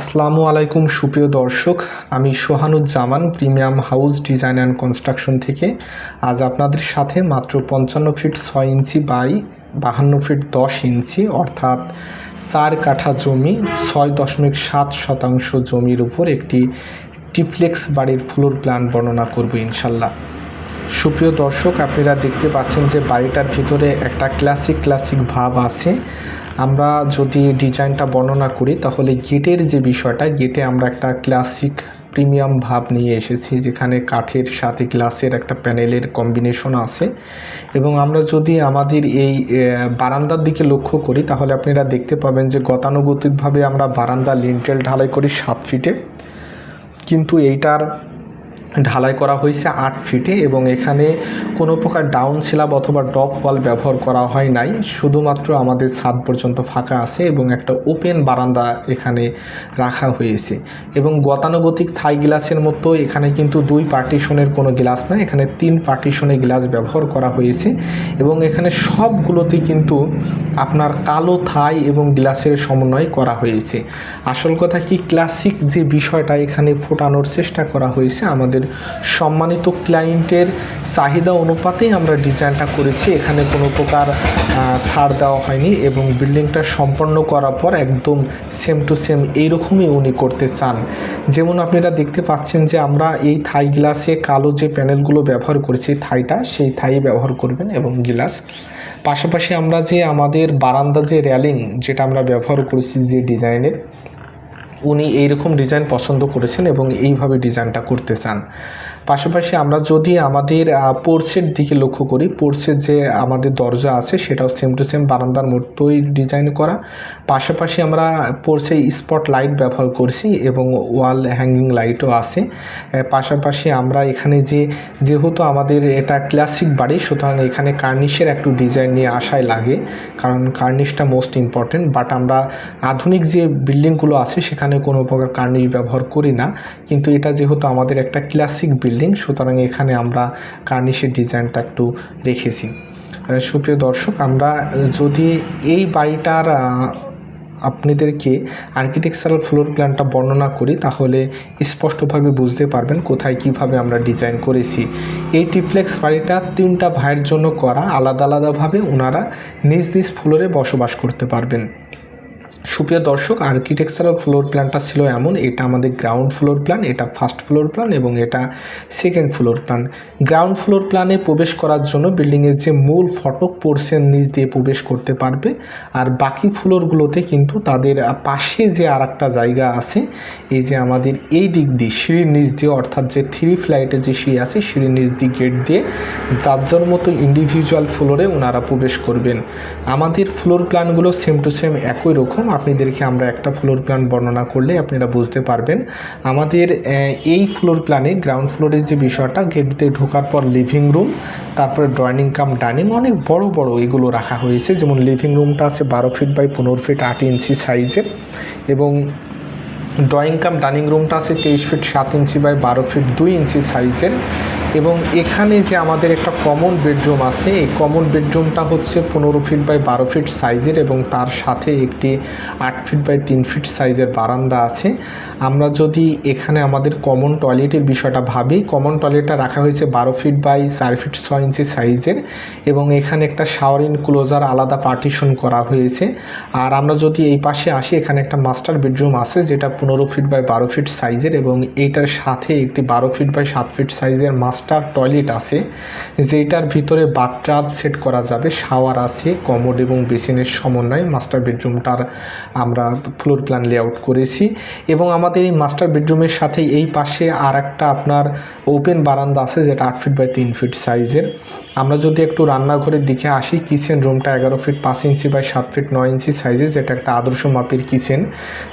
আসসালামু আলাইকুম, সুপ্রিয় দর্শক। আমি Sohanuzzaman, premium house design and construction থেকে। আজ আপনাদের সাথে মাত্র পঞ্চান্ন ফিট ছয় ইঞ্চি বাই বাহান্ন ফিট দশ ইঞ্চি, অর্থাৎ চার কাঠা জমি, ছয় দশমিক সাত শতাংশ জমির উপর একটি টিপ্লেক্স বাড়ির ফ্লোর প্ল্যান বর্ণনা করব ইনশাল্লাহ। সুপ্রিয় দর্শক, আপনারা দেখতে পাচ্ছেন যে বাড়িটার ভিতরে একটা ক্লাসিক ক্লাসিক ভাব আছে। আমরা যদি ডিজাইনটা বর্ণনা করি, তাহলে গেটের যে বিষয়টা, গেটে আমরা একটা ক্লাসিক প্রিমিয়াম ভাব নিয়ে এসেছি, যেখানে কাঠের সাথে গ্লাসের একটা প্যানেলের কম্বিনেশন আছে। এবং আমরা যদি আমাদের এই বারান্দার দিকে লক্ষ্য করি, তাহলে আপনারা দেখতে পাবেন যে গতানুগতিকভাবে আমরা বারান্দা লিন্টেল ঢালাই করি সাত ফিটে কিন্তু এইটার ঢালাই করা হয়েছে আট ফিটে এবং এখানে কোনো প্রকার ডাউন স্ল্যাব অথবা ডপ ওয়াল ব্যবহার করা হয় নাই। শুধুমাত্র আমাদের ছাদ পর্যন্ত ফাঁকা আছে এবং একটা ওপেন বারান্দা এখানে রাখা হয়েছে। এবং গতানুগতিক থাই গ্লাসের মতো এখানে কিন্তু দুই পার্টিশনের কোনো গ্লাস না এখানে তিন পার্টিশনে গ্লাস ব্যবহার করা হয়েছে। এবং এখানে সবগুলোতে কিন্তু আপনার কালো থাই এবং গ্লাসের সমন্বয় করা হয়েছে। আসল কথা কি ক্লাসিক যে বিষয়টা এখানে ফোটানোর চেষ্টা করা হয়েছে আমাদের সম্মানিত ক্লায়েন্টের চাহিদা অনুপাতেই আমরা ডিজাইনটা করেছি। এখানে কোনো প্রকার ছাড় দেওয়া হয়নি এবং বিল্ডিংটা সম্পন্ন করার পর একদম সেম টু সেম এইরকমই উনি করতে চান। যেমন আপনারা দেখতে পাচ্ছেন যে আমরা এই থাই গ্লাসে কালো যে প্যানেলগুলো ব্যবহার করেছি থাইটা, সেই থাই ব্যবহার করবেন এবং গ্লাস। পাশাপাশি আমরা যে আমাদের বারান্দা যে র্যালিং যেটা আমরা ব্যবহার করেছি যে ডিজাইনের উনি এইরকম ডিজাইন পছন্দ করেছেন এবং এইভাবে ডিজাইনটা করতে চান। পাশাপাশি আমরা যদি আমাদের পোর্সের দিকে লক্ষ্য করি পোর্সের যে আমাদের দরজা আছে, সেটাও সেম টু সেম বারান্দার মতোই ডিজাইন করা। পাশাপাশি আমরা পোর্সে স্পট লাইট ব্যবহার করছি এবং ওয়াল হ্যাঙ্গিং লাইটও আছে। পাশাপাশি আমরা এখানে যে, যেহেতু আমাদের এটা ক্লাসিক বাড়ি, সুতরাং এখানে কার্নিশের একটু ডিজাইন নিয়ে আসাই লাগে, কারণ কার্নিশটা মোস্ট ইম্পর্টেন্ট বাট আমরা আধুনিক যে বিল্ডিংগুলো আছে, সেখানে কোনো প্রকার কার্নিশ ব্যবহার করি না। কিন্তু এটা যেহেতু আমাদের একটা ক্লাসিক বিল্ডিং সুতরাং এখানে আমরা কার্নিশের ডিজাইনটা একটু রেখেছি। সুপ্রিয় দর্শক, আমরা যদি এই বাড়িটার আপনাদেরকে আর্কিটেকচারাল ফ্লোর প্ল্যানটা বর্ণনা করি, তাহলে স্পষ্টভাবে বুঝতে পারবেন কোথায় কীভাবে আমরা ডিজাইন করেছি। এই টিপ্লেক্স বাড়িটা তিনটা ভাইয়ের জন্য করা, আলাদা আলাদাভাবে ওনারা নিজ নিজ ফ্লোরে বসবাস করতে পারবেন। সুপ্রিয় দর্শক আর্কিটেকচারাল ফ্লোর প্ল্যানটা ছিল এমন, এটা আমাদের গ্রাউন্ড ফ্লোর প্ল্যান এটা ফার্স্ট ফ্লোর প্ল্যান এবং এটা second floor plan ground floor প্ল্যানে প্রবেশ করার জন্য বিল্ডিংয়ের যে মূল ফটক পোর্শন নিচ দিয়ে প্রবেশ করতে পারবে। আর বাকি ফ্লোরগুলোতে কিন্তু তাদের পাশে যে আর জায়গা আছে, এই যে আমাদের এই দিক দিয়ে সিঁড়ির নিচ দিয়ে, অর্থাৎ যে থ্রি ফ্লাইটে যে সিঁড়ি আছে, সিঁড়ির নিচ দিয়ে গেট দিয়ে যার যার মতো ইন্ডিভিজুয়াল ফ্লোরে ওনারা প্রবেশ করবেন। আমাদের ফ্লোর প্ল্যানগুলো সেম টু সেম একই রকম আপনাদেরকে আমরা একটা ফ্লোর প্ল্যান বর্ণনা করলে আপনারা বুঝতে পারবেন। আমাদের এই ফ্লোর প্ল্যানে গ্রাউন্ড ফ্লোরের যে বিষয়টা গেটতে ঢোকার পর লিভিং রুম তারপরে ড্রয়িং কাম ডাইনিং অনেক বড় বড় এগুলো রাখা হয়েছে। যেমন লিভিং রুমটা আছে বারো ফিট বাই পনেরো ফিট আট ইঞ্চি সাইজের এবং ড্রয়িং কাম ডাইনিং রুমটা আছে তেইশ ফিট সাত ইঞ্চি বাই বারো ফিট দুই ইঞ্চি সাইজের এবং এখানে যে আমাদের একটা কমন বেডরুম আছে, এই কমন বেডরুমটা হচ্ছে পনেরো ফিট বাই বারো ফিট সাইজের এবং তার সাথে একটি আট ফিট বাই তিন ফিট সাইজের বারান্দা আছে। আমরা যদি এখানে আমাদের কমন টয়লেটের বিষয়টা ভাবি কমন টয়লেটটা রাখা হয়েছে বারো ফিট বাই চার ফিট ছয় ইঞ্চি সাইজের এবং এখানে একটা শাওয়ার ইন ক্লোজার আলাদা পার্টিশন করা হয়েছে। আর আমরা যদি এই পাশে আসি, এখানে একটা মাস্টার বেডরুম আছে, যেটা পনেরো ফিট বাই বারো ফিট সাইজের এবং এইটার সাথে একটি বারো ফিট বাই সাত ফিট সাইজের মাস্টার টয়লেট আছে যেটার ভিতরে বাথটাব সেট করা যাবে শাওয়ার আছে কমোড এবং বেসিনের সমন্বয়ে মাস্টার বেডরুমটার আমরা ফ্লোর প্ল্যান লেআউট করেছি এবং আমাদের এই মাস্টার বেডরুমের সাথে এই পাশে আর একটা আপনার ওপেন বারান্দা আছে যেটা আট ফিট বাই তিন ফিট সাইজের আমরা যদি একটু রান্নাঘরের দিকে আসি কিচেন রুমটা এগারো ফিট পাঁচ ইঞ্চি বাই সাত ফিট নয় ইঞ্চি সাইজের যেটা একটা আদর্শ মাপের কিচেন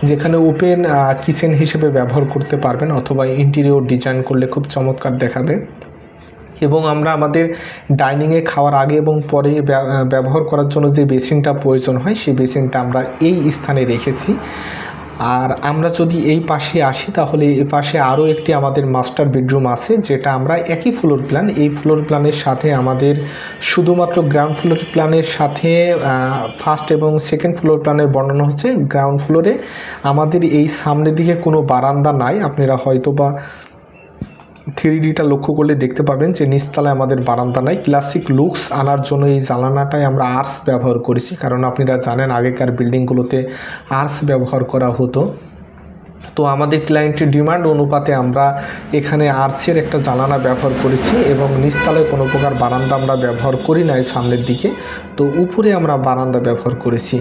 যেখানে ওপেন কিচেন হিসেবে ব্যবহার করতে পারবেন অথবা ইন্টেরিয়র ডিজাইন করলে খুব চমৎকার দেখাবে। এবং আমরা আমাদের ডাইনিংয়ে খাওয়ার আগে এবং পরে ব্যবহার করার জন্য যে বেসিনটা প্রয়োজন হয়, সেই বেসিনটা আমরা এই স্থানে রেখেছি। আর আমরা যদি এই পাশে আসি, তাহলে এ পাশে আরও একটি আমাদের মাস্টার বেডরুম আছে, যেটা আমরা একই ফ্লোর প্ল্যান এই ফ্লোর প্ল্যানের সাথে আমাদের শুধুমাত্র গ্রাউন্ড ফ্লোর প্ল্যানের সাথে ফার্স্ট এবং সেকেন্ড ফ্লোর প্ল্যানের বর্ণনা হচ্ছে। গ্রাউন্ড ফ্লোরে আমাদের এই সামনের দিকে কোনো বারান্দা নাই, আপনারা হয়তো বা থ্রি ডিটা লক্ষ্য করলে দেখতে পাবেন যে নিচতলায় আমাদের বারান্দা নাই। ক্লাসিক লুকস আনার জন্য এই জ্বালানাটাই আমরা আর্টস ব্যবহার করেছি। কারণ আপনারা জানেন আগেকার বিল্ডিংগুলোতে আর্টস ব্যবহার করা হতো। তো আমাদের ক্লায়েন্টের ডিমান্ড অনুপাতে আমরা এখানে আর্সের একটা জানালা ব্যবহার করেছি এবং নিচতলায় কোনো প্রকার বারান্দা আমরা ব্যবহার করি নাই সামনের দিকে। তো উপরে আমরা বারান্দা ব্যবহার করেছি।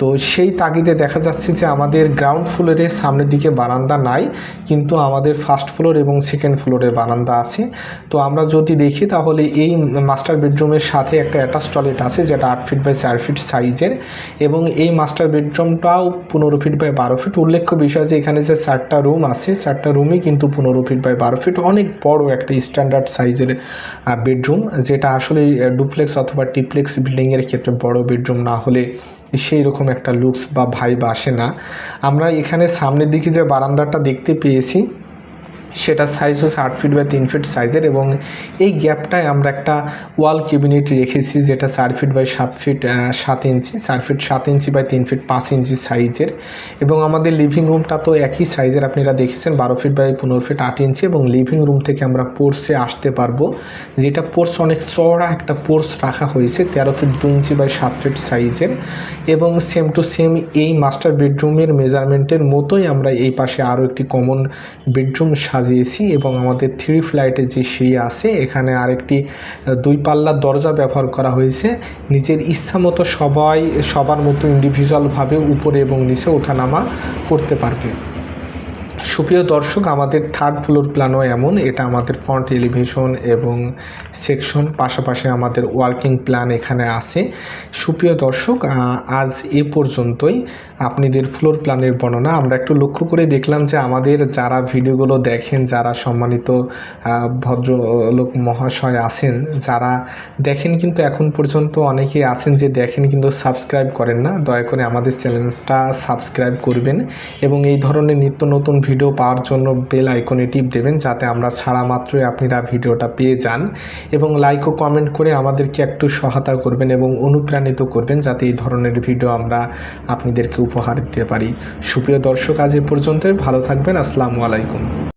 তো সেই তাগিদে দেখা যাচ্ছে যে আমাদের গ্রাউন্ড ফ্লোরে সামনের দিকে বারান্দা নাই, কিন্তু আমাদের ফার্স্ট ফ্লোর এবং সেকেন্ড ফ্লোরে বারান্দা আছে। তো আমরা যদি দেখি তাহলে এই মাস্টার বেডরুমের সাথে একটা অ্যাটাচ টয়লেট আছে যেটা আট ফিট বাই চার ফিট সাইজের এবং এই মাস্টার বেডরুমটাও পনেরো ফিট বাই বারো ফিট উল্লেখ্য বিষয় যে এখানে যে চারটা রুম আছে। চারটা রুমই কিন্তু পনেরো ফিট বাই বারো ফিট অনেক বড় একটা স্ট্যান্ডার্ড সাইজের বেডরুম যেটা আসলে ডুপ্লেক্স অথবা টিপ্লেক্স বিল্ডিংয়ের ক্ষেত্রে বড় বেডরুম না হলে সেই রকম একটা লুকস বা ভাইব আসে না। আমরা এখানে সামনের দিকে যে বারান্দাটা দেখতে পেয়েছি সেটার সাইজ হচ্ছে আট ফিট বাই তিন ফিট সাইজের এবং এই গ্যাপটায় আমরা একটা ওয়াল ক্যাবিনেট রেখেছি যেটা চার ফিট বাই সাত ফিট সাত ইঞ্চি চার ফিট সাত ইঞ্চি বাই তিন ফিট পাঁচ ইঞ্চি সাইজের এবং আমাদের লিভিং রুমটা তো একই সাইজের আপনারা দেখেছেন, বারো ফিট বাই পনেরো ফিট আট ইঞ্চি এবং লিভিং রুম থেকে আমরা পোর্সে আসতে পারব। যেটা পোর্স অনেক চড়া একটা পোর্স রাখা হয়েছে, তেরো ফিট দু ইঞ্চি বাই সাত ফিট সাইজের এবং সেম টু সেম এই মাস্টার বেডরুমের মেজারমেন্টের মতোই আমরা এই পাশে আরও একটি কমন বেডরুম সাজিয়েছি এবং আমাদের থ্রি ফ্লাইটের যে সিঁড়ি আছে, এখানে আরেকটি দুই পাল্লার দরজা ব্যবহার করা হয়েছে। নিজের ইচ্ছা মতো সবাই, সবার মতো ইন্ডিভিজুয়ালভাবে উপরে এবং নিচে ওঠানামা করতে পারবে। সুপ্রিয় দর্শক, আমাদের থার্ড ফ্লোর প্ল্যানও এমন, এটা আমাদের ফ্রন্ট এলিভেশন এবং সেকশন পাশাপাশি আমাদের ওয়ার্কিং প্ল্যান এখানে আছে। সুপ্রিয় দর্শক আজ এ পর্যন্তই। আপনাদের ফ্লোর প্ল্যানের বর্ণনা আমরা একটু লক্ষ্য করে দেখলাম যে আমাদের যারা ভিডিওগুলো দেখেন, যারা সম্মানিত ভদ্রলোক মহাশয় আছেন, যারা দেখেন কিন্তু এখন পর্যন্ত অনেকেই আছেন যে দেখেন কিন্তু সাবস্ক্রাইব করেন না। দয়া করে আমাদের চ্যানেলটা সাবস্ক্রাইব করবেন এবং এই ধরনের নিত্য নতুন ভিডিও পাওয়ার জন্য বেল আইকনে টিপ দেবেন যাতে আমরা ছাড়া মাত্রই আপনারা ভিডিওটা পেয়ে যান এবং লাইক ও কমেন্ট করে আমাদেরকে একটু সহায়তা করবেন এবং অনুপ্রাণিত করবেন যাতে এই ধরনের ভিডিও আমরা আপনাদেরকে উপহার দিতে পারি। সুপ্রিয় দর্শক, আজ এ পর্যন্তই। ভালো থাকবেন। আসসালামু আলাইকুম।